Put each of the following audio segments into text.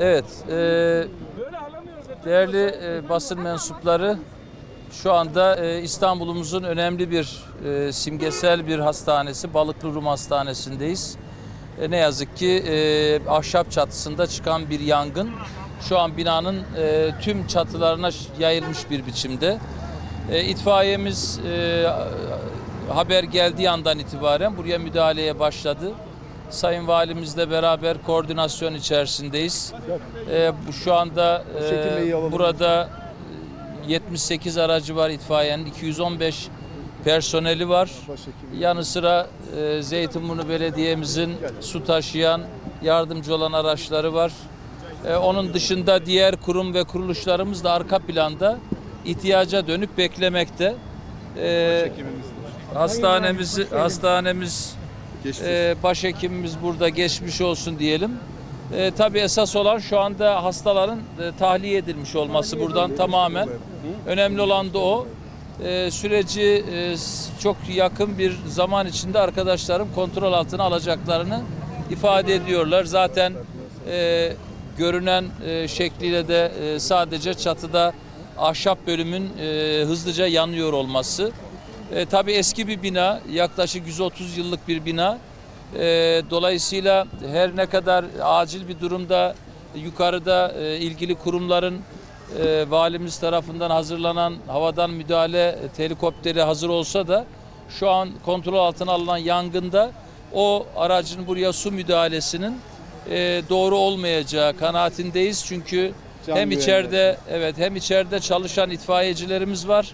Evet, e, değerli e, basın mensupları şu anda e, İstanbul'umuzun önemli bir e, simgesel bir hastanesi Balıklı Rum Hastanesi'ndeyiz. E, ne yazık ki e, ahşap çatısında çıkan bir yangın şu an binanın e, tüm çatılarına yayılmış bir biçimde. E, itfaiyemiz e, haber geldiği andan itibaren buraya müdahaleye başladı. Sayın Valimizle beraber koordinasyon içerisindeyiz. E, bu şu anda e, burada e, 78 aracı var itfaiyenin, 215 personeli var. Yanı sıra e, Zeytinburnu Belediye'mizin su taşıyan, yardımcı olan araçları var. E, onun dışında diğer kurum ve kuruluşlarımız da arka planda ihtiyaca dönüp beklemekte. E, hastanemiz hastanemiz Geçti. e, başhekimimiz burada geçmiş olsun diyelim. E, tabii esas olan şu anda hastaların e, tahliye edilmiş olması buradan tamamen. Önemli olan da o. E, süreci e, s- çok yakın bir zaman içinde arkadaşlarım kontrol altına alacaklarını ifade ediyorlar. Zaten e, görünen e, şekliyle de e, sadece çatıda ahşap bölümün e, hızlıca yanıyor olması. E, tabii eski bir bina, yaklaşık 130 yıllık bir bina. E, dolayısıyla her ne kadar acil bir durumda yukarıda e, ilgili kurumların e, valimiz tarafından hazırlanan havadan müdahale e, helikopteri hazır olsa da şu an kontrol altına alınan yangında o aracın buraya su müdahalesinin e, doğru olmayacağı kanaatindeyiz. Çünkü Can hem güvenliği içeride evet hem içeride çalışan itfaiyecilerimiz var.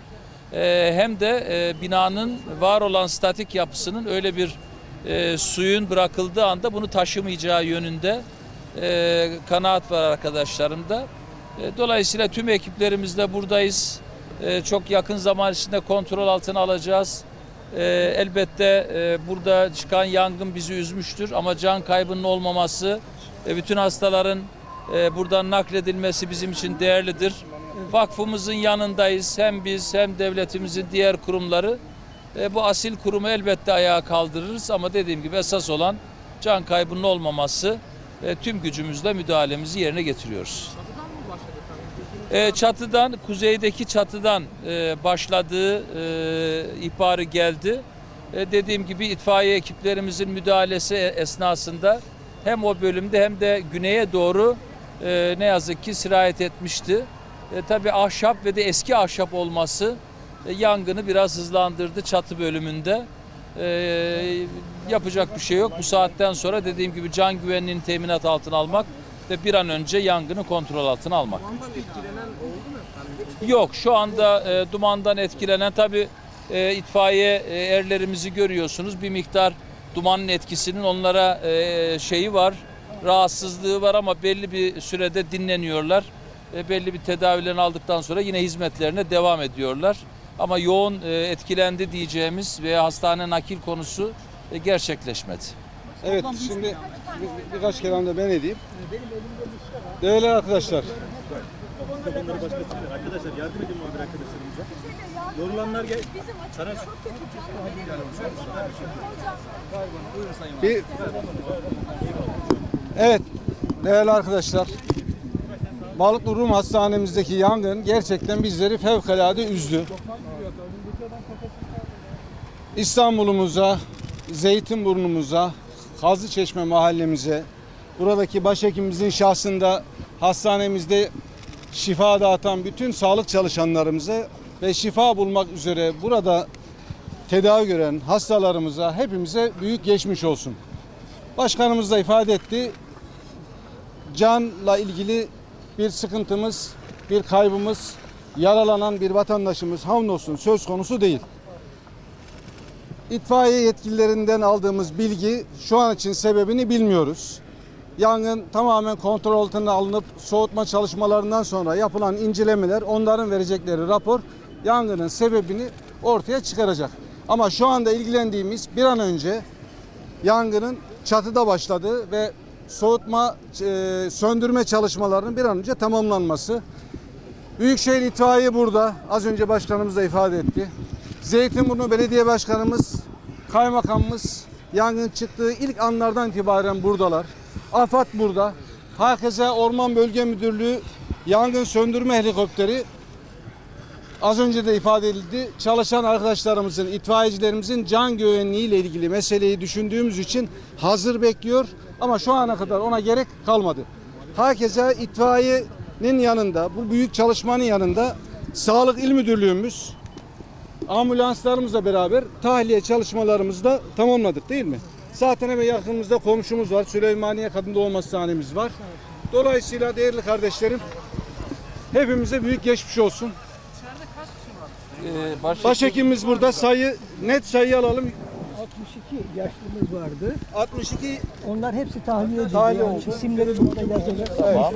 Ee, hem de e, binanın var olan statik yapısının öyle bir e, suyun bırakıldığı anda bunu taşımayacağı yönünde e, kanaat var arkadaşlarımda. Dolayısıyla tüm ekiplerimizle buradayız. Çok yakın zaman içinde kontrol altına alacağız. Elbette burada çıkan yangın bizi üzmüştür ama can kaybının olmaması bütün hastaların e, buradan nakledilmesi bizim için değerlidir. Vakfımızın yanındayız. Hem biz hem devletimizin diğer kurumları e, bu asil kurumu elbette ayağa kaldırırız ama dediğim gibi esas olan can kaybının olmaması e, tüm gücümüzle müdahalemizi yerine getiriyoruz. E, çatıdan, kuzeydeki çatıdan e, başladığı e, ihbarı geldi. E, dediğim gibi itfaiye ekiplerimizin müdahalesi esnasında hem o bölümde hem de güneye doğru e, ne yazık ki sirayet etmişti. E, tabii ahşap ve de eski ahşap olması e, yangını biraz hızlandırdı çatı bölümünde. E, yapacak bir şey yok. Bu saatten sonra dediğim gibi can güvenliğini teminat altına almak ve bir an önce yangını kontrol altına almak. Yok şu anda e, dumandan etkilenen tabi itfaiye e, erlerimizi görüyorsunuz. Bir miktar dumanın etkisinin onlara e, şeyi var, rahatsızlığı var ama belli bir sürede dinleniyorlar. E, belli bir tedavilerini aldıktan sonra yine hizmetlerine devam ediyorlar. Ama yoğun e, etkilendi diyeceğimiz veya hastane nakil konusu e, gerçekleşmedi. Evet şimdi bir- birkaç kelam da ben edeyim. Değerli arkadaşlar. Arkadaşlar yardım edin muhabir arkadaşlarımıza. Yorulanlar gel. Araç. Bir... Evet değerli arkadaşlar. Balıklı Rum Hastanemizdeki yangın gerçekten bizleri fevkalade üzdü. İstanbul'umuza, Zeytinburnu'muza, Kazlıçeşme mahallemize, buradaki başhekimimizin şahsında hastanemizde şifa dağıtan bütün sağlık çalışanlarımıza ve şifa bulmak üzere burada tedavi gören hastalarımıza hepimize büyük geçmiş olsun. Başkanımız da ifade etti. Canla ilgili bir sıkıntımız, bir kaybımız, yaralanan bir vatandaşımız hamdolsun söz konusu değil. İtfaiye yetkililerinden aldığımız bilgi şu an için sebebini bilmiyoruz. Yangın tamamen kontrol altına alınıp soğutma çalışmalarından sonra yapılan incelemeler onların verecekleri rapor yangının sebebini ortaya çıkaracak. Ama şu anda ilgilendiğimiz bir an önce yangının çatıda başladığı ve soğutma e, söndürme çalışmalarının bir an önce tamamlanması. Büyükşehir itfaiye burada. Az önce başkanımız da ifade etti. Zeytinburnu Belediye Başkanımız, kaymakamımız yangın çıktığı ilk anlardan itibaren buradalar. AFAD burada. Herkese Orman Bölge Müdürlüğü yangın söndürme helikopteri az önce de ifade edildi. Çalışan arkadaşlarımızın, itfaiyecilerimizin can güvenliği ile ilgili meseleyi düşündüğümüz için hazır bekliyor. Ama şu ana kadar ona gerek kalmadı. Herkese itfaiyenin yanında, bu büyük çalışmanın yanında Sağlık İl Müdürlüğümüz, ambulanslarımızla beraber tahliye çalışmalarımızı da tamamladık değil mi? Zaten hemen yakınımızda komşumuz var. Süleymaniye Kadın Doğum Hastanemiz var. Dolayısıyla değerli kardeşlerim hepimize büyük geçmiş olsun. Ee, baş- Başhekimimiz burada sayı net sayı alalım. 62 yaşlımız vardı. 62 Onlar hepsi tahliye edildi. Tahliye yani oldu. isimleri burada yazılı.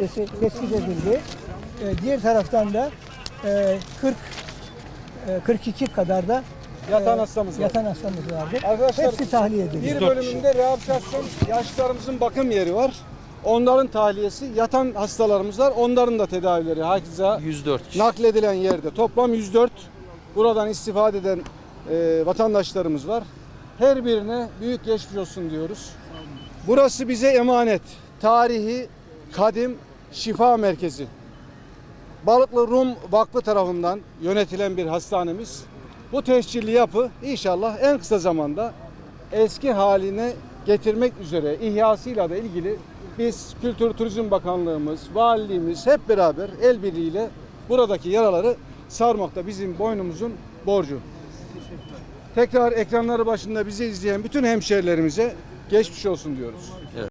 Listesi tespit edildi. Ee, diğer taraftan da e, 40 e, 42 kadar da yatan e, hastamız var. yatan hastamız vardı. Arkadaşlar, hepsi tahliye edildi. Bir bölümünde rehabilitasyon yaşlılarımızın bakım yeri var. Onların tahliyesi, yatan hastalarımız var. Onların da tedavileri herkese 104 kişi. nakledilen yerde. Toplam 104 buradan istifade eden e, vatandaşlarımız var. Her birine büyük geçmiş olsun diyoruz. Burası bize emanet. Tarihi, kadim şifa merkezi. Balıklı Rum Vakfı tarafından yönetilen bir hastanemiz. Bu tescilli yapı inşallah en kısa zamanda eski haline getirmek üzere ihyasıyla da ilgili biz Kültür Turizm Bakanlığımız, valiliğimiz hep beraber el birliğiyle buradaki yaraları sarmakta bizim boynumuzun borcu. Tekrar ekranları başında bizi izleyen bütün hemşehrilerimize geçmiş olsun diyoruz.